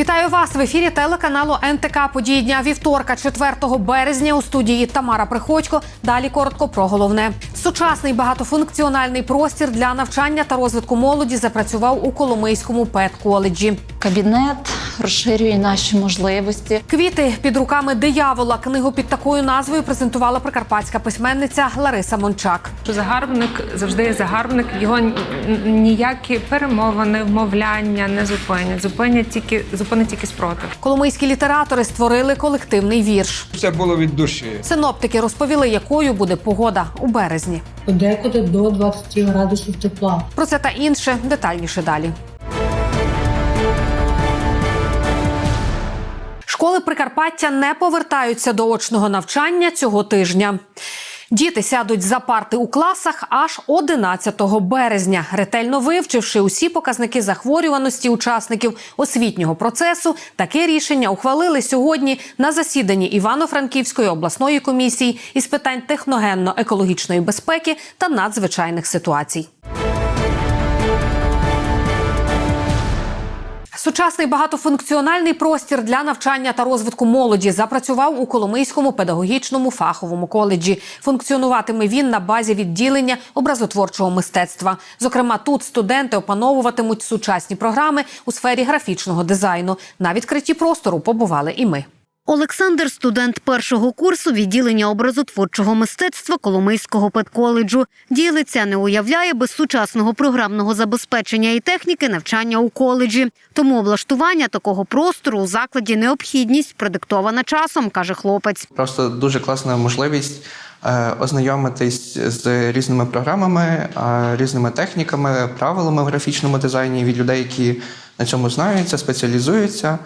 Вітаю вас в ефірі телеканалу НТК. Події дня вівторка, 4 березня. У студії Тамара Приходько. Далі коротко про головне. Сучасний багатофункціональний простір для навчання та розвитку молоді запрацював у Коломийському педколеджі. Кабінет розширює наші можливості. Квіти під руками диявола. Книгу під такою назвою презентувала прикарпатська письменниця Лариса Мончак. Загарбник завжди є загарбник, його ніякі перемовини, вмовляння не зупинять. Зупинять тільки зупинить тільки спротив. Коломийські літератори створили колективний вірш. Це було від душі. Синоптики розповіли, якою буде погода у березні. подекуди до 23 градусів тепла. Про це та інше детальніше далі. Школи Прикарпаття не повертаються до очного навчання цього тижня. Діти сядуть за парти у класах аж 11 березня, ретельно вивчивши усі показники захворюваності учасників освітнього процесу. Таке рішення ухвалили сьогодні на засіданні Івано-Франківської обласної комісії із питань техногенно-екологічної безпеки та надзвичайних ситуацій. Сучасний багатофункціональний простір для навчання та розвитку молоді запрацював у Коломийському педагогічному фаховому коледжі. Функціонуватиме він на базі відділення образотворчого мистецтва. Зокрема, тут студенти опановуватимуть сучасні програми у сфері графічного дизайну. На відкритті простору побували і ми. Олександр студент першого курсу відділення образотворчого мистецтва Коломийського педколеджу. Ділиться, не уявляє без сучасного програмного забезпечення і техніки навчання у коледжі. Тому облаштування такого простору у закладі необхідність продиктована часом, каже хлопець. Просто дуже класна можливість е, ознайомитись з різними програмами, е, різними техніками, правилами в графічному дизайні від людей, які на цьому знаються, спеціалізуються.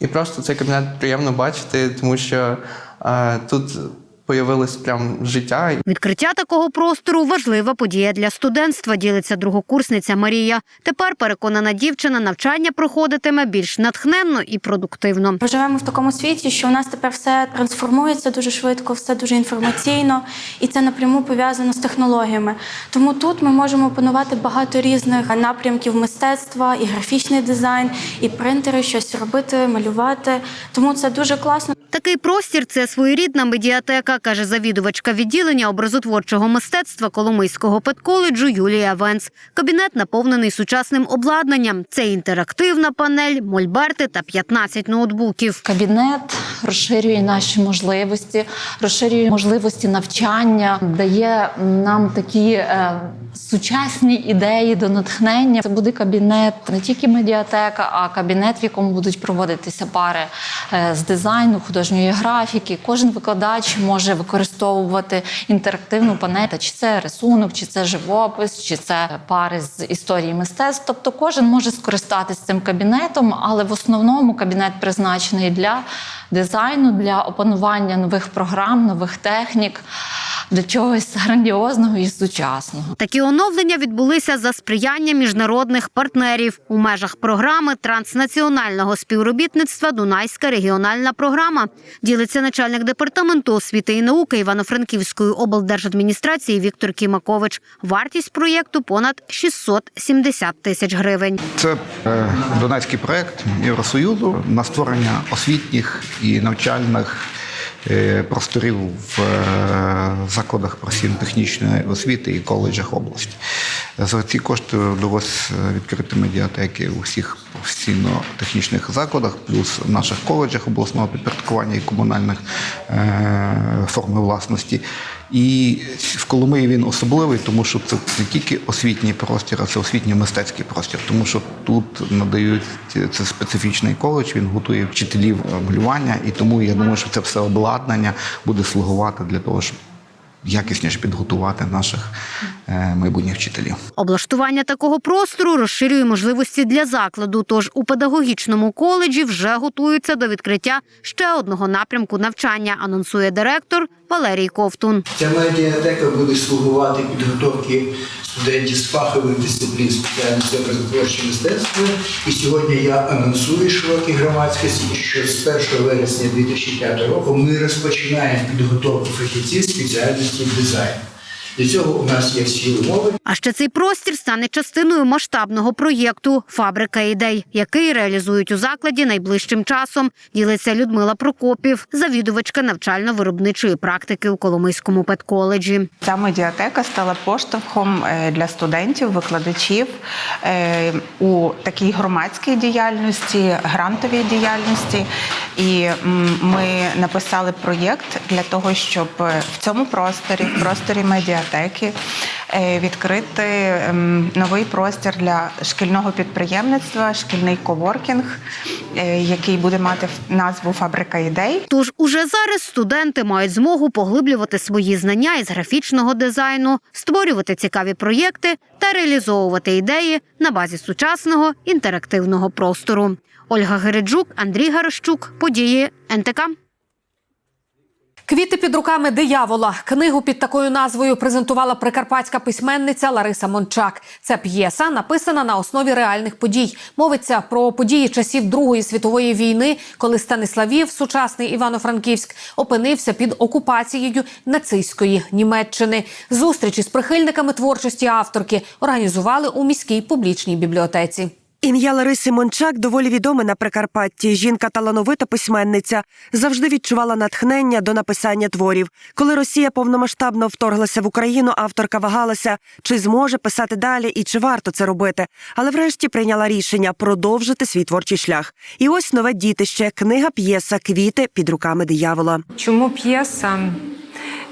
І просто цей кабінет приємно бачити, тому що е, тут появилось прям життя. Відкриття такого простору важлива подія для студентства. Ділиться другокурсниця Марія. Тепер переконана дівчина, навчання проходитиме більш натхненно і продуктивно. Ми живемо в такому світі, що у нас тепер все трансформується дуже швидко, все дуже інформаційно, і це напряму пов'язано з технологіями. Тому тут ми можемо опанувати багато різних напрямків мистецтва, і графічний дизайн, і принтери, щось робити, малювати. Тому це дуже класно. Такий простір це своєрідна медіатека, каже завідувачка відділення образотворчого мистецтва Коломийського педколеджу Юлія Венц. Кабінет наповнений сучасним обладнанням. Це інтерактивна панель, мольберти та 15 ноутбуків. Кабінет розширює наші можливості, розширює можливості навчання, дає нам такі е, сучасні ідеї до натхнення. Це буде кабінет не тільки медіатека, а кабінет, в якому будуть проводитися пари е, з дизайну, художньої графіки. Кожен викладач може використовувати інтерактивну панель, чи це рисунок, чи це живопис, чи це пари з історії мистецтв. Тобто кожен може скористатися цим кабінетом, але в основному кабінет призначений для дизайну, для опанування нових програм, нових технік, для чогось грандіозного і сучасного. Такі оновлення відбулися за сприяння міжнародних партнерів у межах програми транснаціонального співробітництва Дунайська регіональна програма. Ділиться начальник департаменту освіти і науки Івано-Франківської облдержадміністрації Віктор Кімакович. Вартість проєкту понад 670 тисяч гривень. Це е, донецький проект Євросоюзу на створення освітніх і навчальних е, просторів в е, закладах професійно-технічної освіти і коледжах області. За ці кошти вдалося відкрити медіатеки у всіх професійно-технічних закладах, плюс в наших коледжах обласного підпорядкування і комунальних е, форми власності. І в Коломиї він особливий, тому що це не тільки освітній простір, а це освітньо-мистецький простір, тому що тут надають це специфічний коледж, він готує вчителів малювання, і тому я думаю, що це все обладнання буде слугувати для того, щоб якісніше підготувати наших е, майбутніх вчителів. Облаштування такого простору розширює можливості для закладу. Тож у педагогічному коледжі вже готуються до відкриття ще одного напрямку навчання. Анонсує директор Валерій Ковтун. Ця медіатека буде слугувати підготовки студентів з фахових дисциплін спеціальності образотворче мистецтво. І сьогодні я анонсую широкій громадськості, що з 1 вересня 2005 року ми розпочинаємо підготовку фахівців спеціальності дизайну. Для цього у нас є всі умови. А ще цей простір стане частиною масштабного проєкту Фабрика ідей, який реалізують у закладі найближчим часом. Ділиться Людмила Прокопів, завідувачка навчально-виробничої практики у Коломийському педколеджі. Ця медіатека стала поштовхом е, для студентів, викладачів е, у такій громадській діяльності, грантовій діяльності. І ми написали проєкт для того, щоб е, в цьому просторі, в просторі медіатеки, е, відкрити ем, новий простір для шкільного підприємництва, шкільний коворкінг, е, який буде мати назву Фабрика ідей. Тож уже зараз студенти мають змогу поглиблювати свої знання із графічного дизайну, створювати цікаві проєкти та реалізовувати ідеї на базі сучасного інтерактивного простору. Ольга Гереджук, Андрій Гарощук, події НТК. Квіти під руками диявола. Книгу під такою назвою презентувала прикарпатська письменниця Лариса Мончак. Це п'єса написана на основі реальних подій. Мовиться про події часів Другої світової війни, коли Станиславів, сучасний Івано-Франківськ, опинився під окупацією нацистської Німеччини. Зустрічі з прихильниками творчості авторки організували у міській публічній бібліотеці. Ім'я Лариси Мончак доволі відоме на Прикарпатті. Жінка талановита письменниця завжди відчувала натхнення до написання творів. Коли Росія повномасштабно вторглася в Україну, авторка вагалася, чи зможе писати далі і чи варто це робити. Але врешті прийняла рішення продовжити свій творчий шлях. І ось нове дітище, книга п'єса Квіти під руками диявола. Чому п'єса?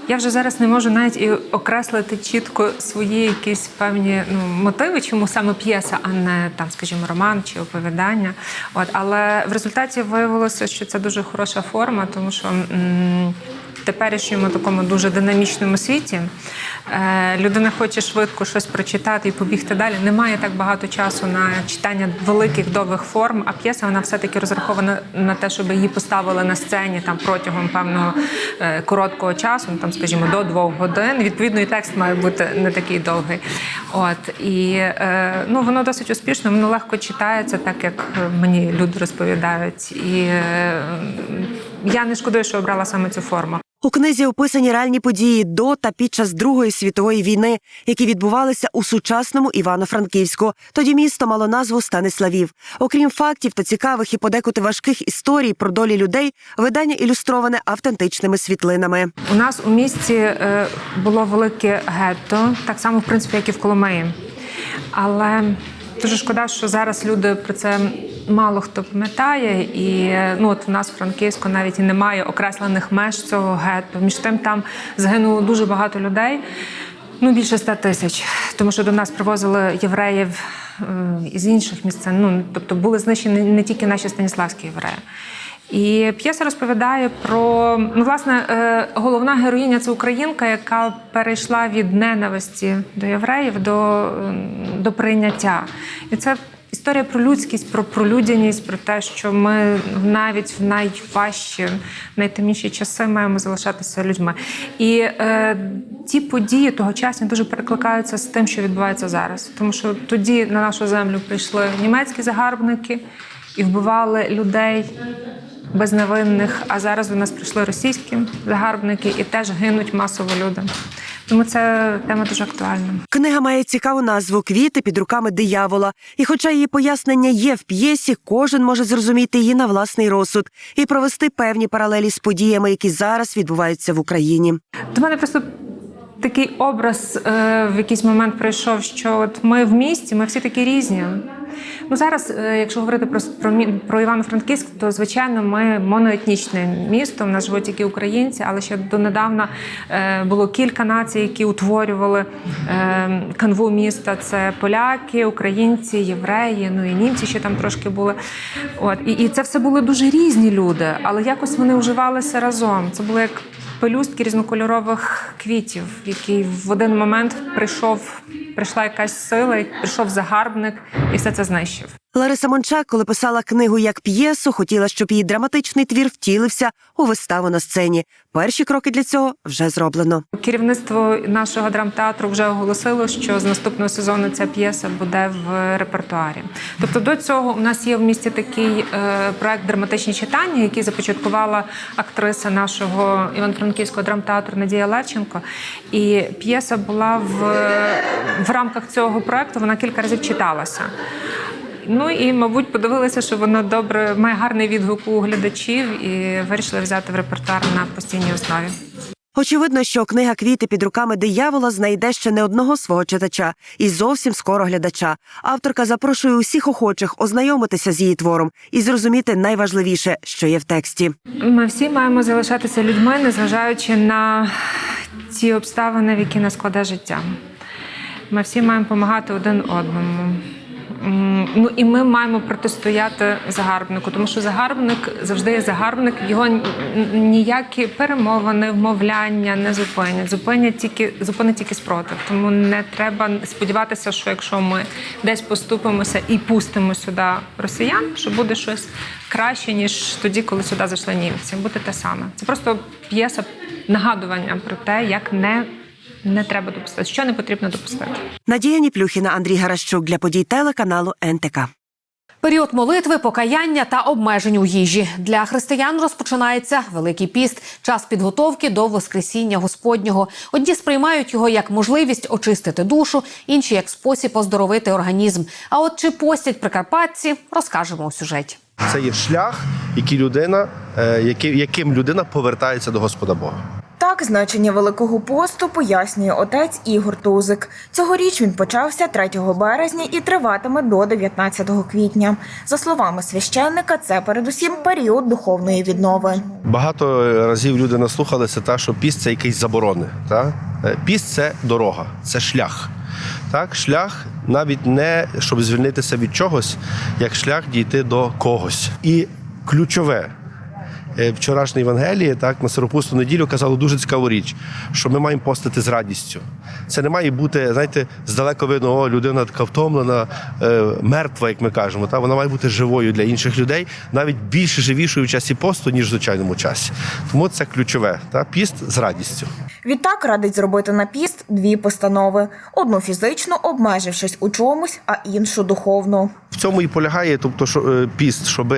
Я вже зараз не можу навіть і окреслити чітко свої якісь певні ну, мотиви, чому саме п'єса, а не там, скажімо, роман чи оповідання. От, але в результаті виявилося, що це дуже хороша форма, тому що м- теперішньому такому дуже динамічному світі е, людина хоче швидко щось прочитати і побігти далі. Немає так багато часу на читання великих довгих форм, а п'єса вона все-таки розрахована на те, щоб її поставили на сцені там протягом певного е, короткого часу, ну, там, скажімо, до двох годин. Відповідно, і текст має бути не такий довгий. От і е, ну воно досить успішно, воно легко читається, так як мені люди розповідають. І я не шкодую, що обрала саме цю форму. У книзі описані реальні події до та під час Другої світової війни, які відбувалися у сучасному Івано-Франківську. Тоді місто мало назву Станиславів. Окрім фактів та цікавих і подекуди важких історій про долі людей, видання ілюстроване автентичними світлинами. У нас у місті е, було велике гетто, так само, в принципі, як і в Коломиї. Але дуже шкода, що зараз люди про це мало хто пам'ятає. І ну, от в нас в Франківську навіть і немає окреслених меж цього гетто. Між тим там загинуло дуже багато людей. Ну, більше ста тисяч, тому що до нас привозили євреїв е, із інших місць. Ну, тобто були знищені не тільки наші станіславські євреї. І п'єса розповідає про ну, власне, е, головна героїня це українка, яка перейшла від ненависті до євреїв до, е, до прийняття. І це історія про людськість, про, про людяність, про те, що ми навіть в найважчі, найтемніші часи маємо залишатися людьми. І е, ті події тогочасні дуже перекликаються з тим, що відбувається зараз. Тому що тоді на нашу землю прийшли німецькі загарбники і вбивали людей безневинних. А зараз до нас прийшли російські загарбники і теж гинуть масово люди. Тому це тема дуже актуальна. Книга має цікаву назву Квіти під руками диявола. І, хоча її пояснення є в п'єсі, кожен може зрозуміти її на власний розсуд і провести певні паралелі з подіями, які зараз відбуваються в Україні. До мене просто такий образ е, в якийсь момент прийшов, що от ми в місті, ми всі такі різні. Ну зараз, е, якщо говорити про, про, про Івано-Франківськ, то звичайно ми моноетнічне місто. В нас живуть тільки українці, але ще донедавна е, було кілька націй, які утворювали е, канву міста. Це поляки, українці, євреї, ну і німці ще там трошки були. От і, і це все були дуже різні люди, але якось вони уживалися разом. Це було як пелюстки різнокольорових квітів, який в один момент прийшов, прийшла якась сила, прийшов загарбник і все це знищив. Лариса Мончак, коли писала книгу як п'єсу, хотіла, щоб її драматичний твір втілився у виставу на сцені. Перші кроки для цього вже зроблено. Керівництво нашого драмтеатру вже оголосило, що з наступного сезону ця п'єса буде в репертуарі. Тобто до цього у нас є в місті такий е, проект драматичні читання, який започаткувала актриса нашого Івано-Франківського драмтеатру Надія Левченко. І п'єса була в, в рамках цього проекту. Вона кілька разів читалася. Ну і, мабуть, подивилися, що воно добре має гарний відгук у глядачів і вирішили взяти в репертуар на постійній основі. Очевидно, що книга квіти під руками диявола знайде ще не одного свого читача і зовсім скоро глядача. Авторка запрошує усіх охочих ознайомитися з її твором і зрозуміти найважливіше, що є в тексті. Ми всі маємо залишатися людьми, незважаючи на ті обставини, в які нас складе життя. Ми всі маємо допомагати один одному. Ну і ми маємо протистояти загарбнику, тому що загарбник завжди є загарбник. Його ніякі перемовини, вмовляння не зупинять. Зупинять тільки зупинить тільки спротив. Тому не треба сподіватися, що якщо ми десь поступимося і пустимо сюди росіян, що буде щось краще ніж тоді, коли сюди зайшли німці. Буде те саме. Це просто п'єса нагадування про те, як не, не треба допустити, що не потрібно допустити. Надія Ніплюхіна, Андрій Гаращук для подій телеканалу НТК. Період молитви, покаяння та обмежень у їжі для християн розпочинається Великий піст, час підготовки до Воскресіння Господнього. Одні сприймають його як можливість очистити душу, інші як спосіб оздоровити організм. А от чи постять прикарпатці, розкажемо у сюжеті. Це є шлях, який людина, е, яким людина повертається до Господа Бога. Так, значення Великого посту пояснює отець Ігор Тузик. Цьогоріч він почався 3 березня і триватиме до 19 квітня. За словами священника, це передусім період духовної віднови. Багато разів люди наслухалися, та, що піст це якісь заборони. Та? Е, Піст це дорога, це шлях. Так? Шлях навіть не щоб звільнитися від чогось, як шлях дійти до когось. І ключове. Е, Вчорашній Євангелії, так, на Сиропусту неділю казало дуже цікаву річ, що ми маємо постити з радістю. Це не має бути, знаєте, здалеко видно, о, людина така втомлена, е, мертва, як ми кажемо. Та? Вона має бути живою для інших людей, навіть більше живішою в часі посту, ніж в звичайному часі. Тому це ключове. Та? Піст з радістю. Відтак радить зробити на піст дві постанови: одну фізично, обмежившись у чомусь, а іншу духовно. В цьому і полягає, тобто, що е, піст, щоб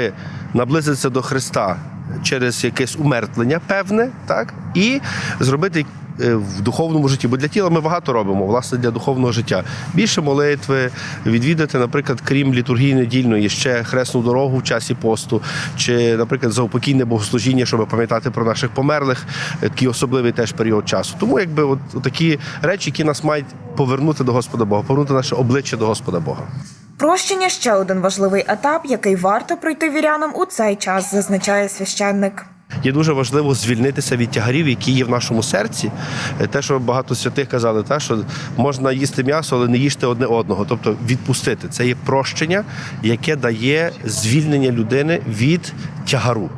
наблизитися до Христа через якесь умертвлення певне, так і зробити. е, В духовному житті, бо для тіла ми багато робимо, власне, для духовного життя. Більше молитви, відвідати, наприклад, крім літургії недільної, ще хресну дорогу в часі посту, чи, наприклад, заупокійне богослужіння, щоб пам'ятати про наших померлих, е, такий особливий теж період часу. Тому якби от такі речі, які нас мають повернути до Господа Бога, повернути наше обличчя до Господа Бога. Прощення ще один важливий етап, який варто пройти вірянам у цей час, зазначає священник. Є дуже важливо звільнитися від тягарів, які є в нашому серці. Е, Те, що багато святих казали, та, що можна їсти м'ясо, але не їжте одне одного. Тобто відпустити. Це є прощення, яке дає звільнення людини від тягару.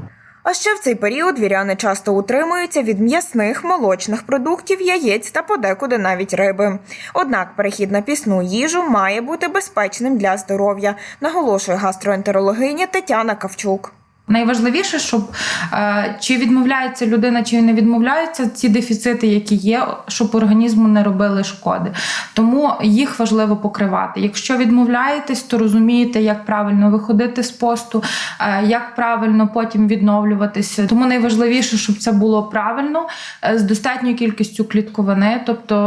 А ще в цей період віряни часто утримуються від м'ясних, молочних продуктів, яєць та подекуди навіть риби. Однак перехід на пісну їжу має бути безпечним для здоров'я, наголошує гастроентерологиня Тетяна Кавчук. Найважливіше, щоб е, чи відмовляється людина, чи не відмовляється, ці дефіцити, які є, щоб організму не робили шкоди. Тому їх важливо покривати. Якщо відмовляєтесь, то розумієте, як правильно виходити з посту, е, як правильно потім відновлюватися. Тому найважливіше, щоб це було правильно е, з достатньою кількістю клітковини, тобто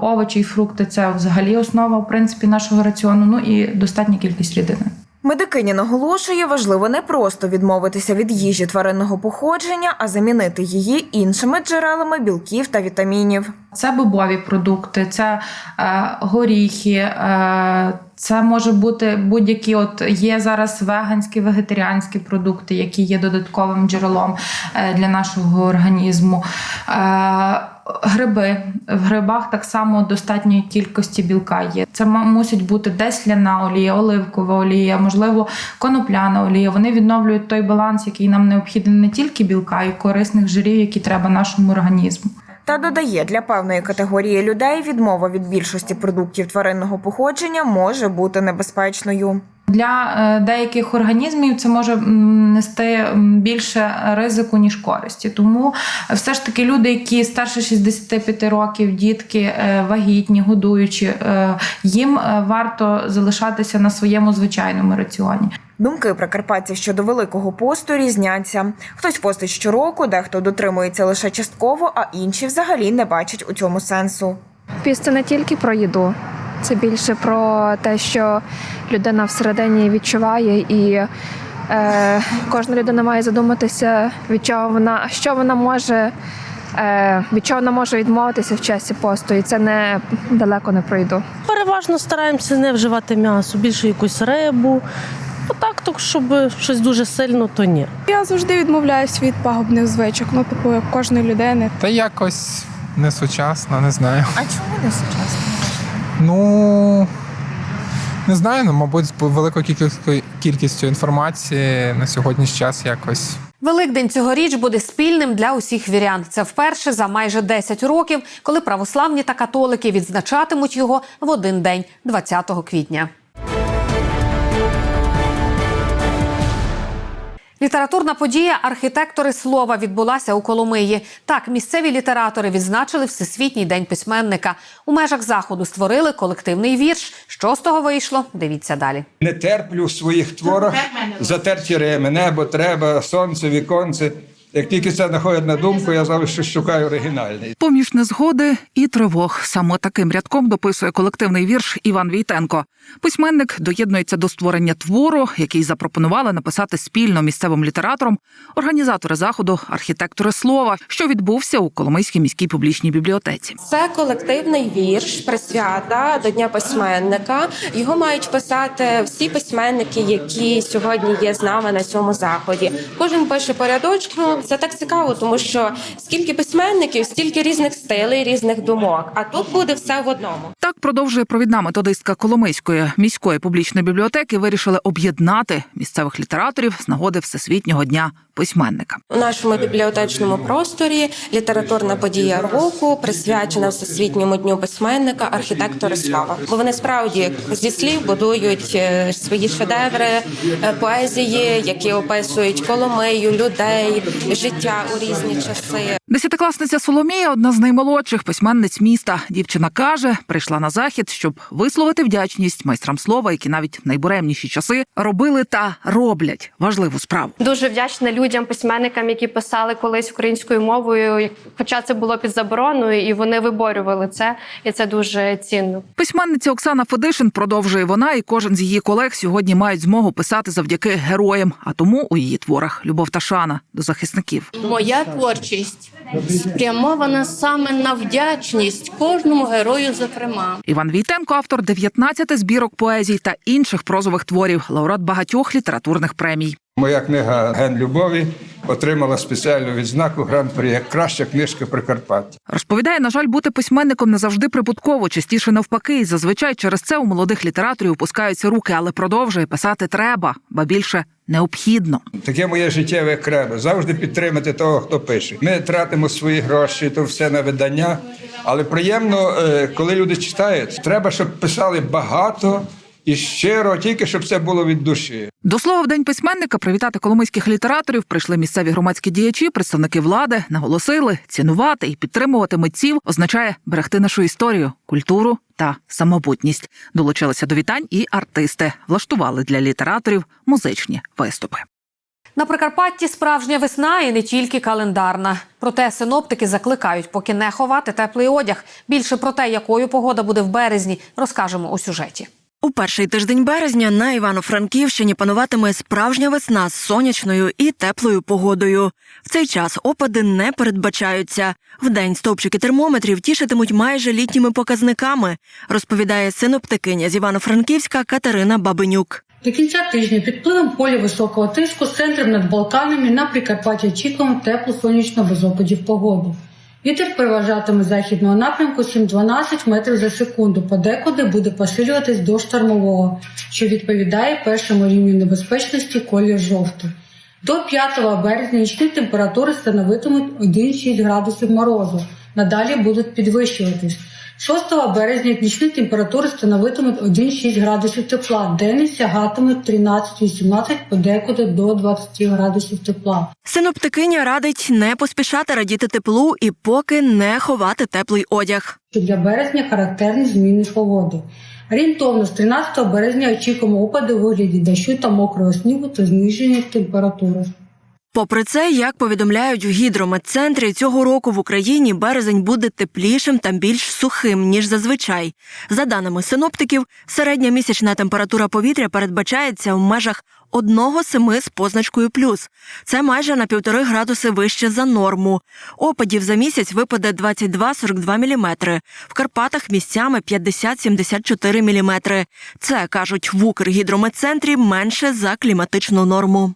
овочі і фрукти це взагалі основа в принципі нашого раціону. Ну і достатня кількість рідини. Медикиня наголошує, важливо не просто відмовитися від їжі тваринного походження, а замінити її іншими джерелами білків та вітамінів. Це бобові продукти, це е, горіхи, е, це може бути будь-які. От є зараз веганські, вегетаріанські продукти, які є додатковим джерелом е, для нашого організму. Е, Гриби в грибах так само достатньої кількості білка є. Це мусить бути десь ляна олія, оливкова олія, можливо, конопляна олія. Вони відновлюють той баланс, який нам необхідний не тільки білка, й корисних жирів, які треба нашому організму. Та додає, для певної категорії людей відмова від більшості продуктів тваринного походження може бути небезпечною. Для е, деяких організмів це може нести більше ризику, ніж користі. Тому все ж таки люди, які старше 65 років, дітки е, вагітні, годуючі, е, їм е, варто залишатися на своєму звичайному раціоні. Думки прикарпатців щодо великого посту різняться. Хтось постить щороку, дехто дотримується лише частково, а інші взагалі не бачать у цьому сенсу. Піст це не тільки про їду, це більше про те, що людина всередині відчуває, і е, кожна людина має задуматися, від чого вона, що вона може, е, від чого вона може відмовитися в часі посту, і це не далеко не пройду. Переважно стараємося не вживати м'ясо, більше якусь рибу. Отак, так, щоб щось дуже сильно, то ні. Я завжди відмовляюсь від пагубних звичок, ну типу як кожної людини. Та якось не сучасно, не знаю. А чому не сучасно? Ну не знаю, ну, мабуть, великою кількістю, кількістю інформації на сьогоднішній час якось. Великдень цьогоріч буде спільним для усіх вірян. Це вперше за майже 10 років, коли православні та католики відзначатимуть його в один день, 20 квітня. Літературна подія Архітектори слова відбулася у Коломиї. Так, місцеві літератори відзначили Всесвітній день письменника. У межах заходу створили колективний вірш. Що з того вийшло? Дивіться далі. Не терплю в своїх творах затерті рими, небо, треба, сонце, віконце. Як тільки це знаходить на думку, я завжди шукаю оригінальний. Поміж незгоди і тривог. Саме таким рядком дописує колективний вірш Іван Війтенко. Письменник доєднується до створення твору, який запропонували написати спільно місцевим літератором організатори заходу архітектори слова, що відбувся у Коломийській міській публічній бібліотеці. Це колективний вірш, присвята до Дня письменника. Його мають писати всі письменники, які сьогодні є з нами на цьому заході. Кожен пише по рядочку. Це так цікаво, тому що скільки письменників, стільки різних стилей, різних думок. А тут буде все в одному. Так продовжує провідна методистка Коломийської міської публічної бібліотеки. Вирішили об'єднати місцевих літераторів з нагоди Всесвітнього дня письменника. У нашому бібліотечному просторі літературна подія року присвячена всесвітньому дню письменника, архітектори слава. Бо вони справді зі слів будують е, свої шедеври е, поезії, які описують Коломию, людей, життя у різні часи. Десятикласниця Соломія одна з наймолодших письменниць міста. Дівчина каже, прийшла на захід, щоб висловити вдячність майстрам слова, які навіть в найбуремніші часи робили та роблять важливу справу. Дуже вдячна людям, письменникам, які писали колись українською мовою, хоча це було під забороною, і вони виборювали це, і це дуже цінно. Письменниця Оксана Федишин продовжує вона, і кожен з її колег сьогодні мають змогу писати завдяки героям. А тому у її творах любов та шана до захисників. Моя творчість спрямована саме на вдячність кожному герою, зокрема. Іван Війтенко, автор 19 збірок поезій та інших прозових творів, лауреат багатьох літературних премій. Моя книга Ген любові отримала спеціальну відзнаку гран-при як краща книжка Прикарпаття. Розповідає, на жаль, бути письменником не завжди прибутково, частіше навпаки. І зазвичай через це у молодих літераторів опускаються руки, але продовжує писати треба, ба більше необхідно. Таке моє життєве кредо. Завжди підтримати того, хто пише. Ми тратимо свої гроші, то все на видання. Але приємно, е, коли люди читають, треба, щоб писали багато і щиро, тільки щоб це було від душі. До слова, в день письменника привітати коломийських літераторів прийшли місцеві громадські діячі, представники влади, наголосили, цінувати і підтримувати митців означає берегти нашу історію, культуру та самобутність. Долучилися до вітань і артисти влаштували для літераторів музичні виступи. На Прикарпатті справжня весна і не тільки календарна. Проте синоптики закликають поки не ховати теплий одяг. Більше про те, якою погода буде в березні, розкажемо у сюжеті. У перший тиждень березня на Івано-Франківщині пануватиме справжня весна з сонячною і теплою погодою. В цей час опади не передбачаються. Вдень стовпчики термометрів тішитимуть майже літніми показниками, розповідає синоптикиня з Івано-Франківська Катерина Бабенюк. До кінця тижня під впливом полі високого тиску з центром над Балканами на Прикарпатті очікуємо теплу сонячну без опадів погоду. Вітер переважатиме західного напрямку 7-12 метрів за секунду, подекуди буде посилюватись до штормового, що відповідає першому рівню небезпечності колір жовтий. До 5 березня нічні температури становитимуть 1-6 градусів морозу. надалі будуть підвищуватись. 6 березня нічні температури становитимуть 1-6 градусів тепла, денні сягатимуть 13-18, подекуди до 20 градусів тепла. Синоптикиня радить не поспішати радіти теплу і поки не ховати теплий одяг. для березня характерні зміни погоди. Орієнтовно з 13 березня очікуємо опади у вигляді дощу та мокрого снігу та зниження температури. Попри це, як повідомляють у гідрометцентрі, цього року в Україні березень буде теплішим та більш сухим ніж зазвичай. За даними синоптиків, середня місячна температура повітря передбачається в межах 1,7 з позначкою плюс. Це майже на півтори градуси вище за норму. Опадів за місяць випаде 22-42 міліметри. В Карпатах місцями 50-74 міліметри. Це кажуть в Укргідрометцентрі менше за кліматичну норму.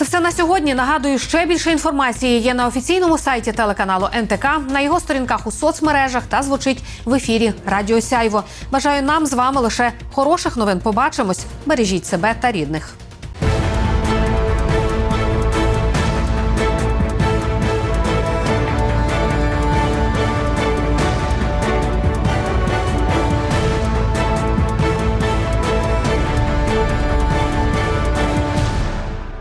Це все на сьогодні. Нагадую, ще більше інформації є на офіційному сайті телеканалу НТК, на його сторінках у соцмережах та звучить в ефірі Радіо Сяйво. Бажаю нам з вами лише хороших новин. Побачимось. Бережіть себе та рідних.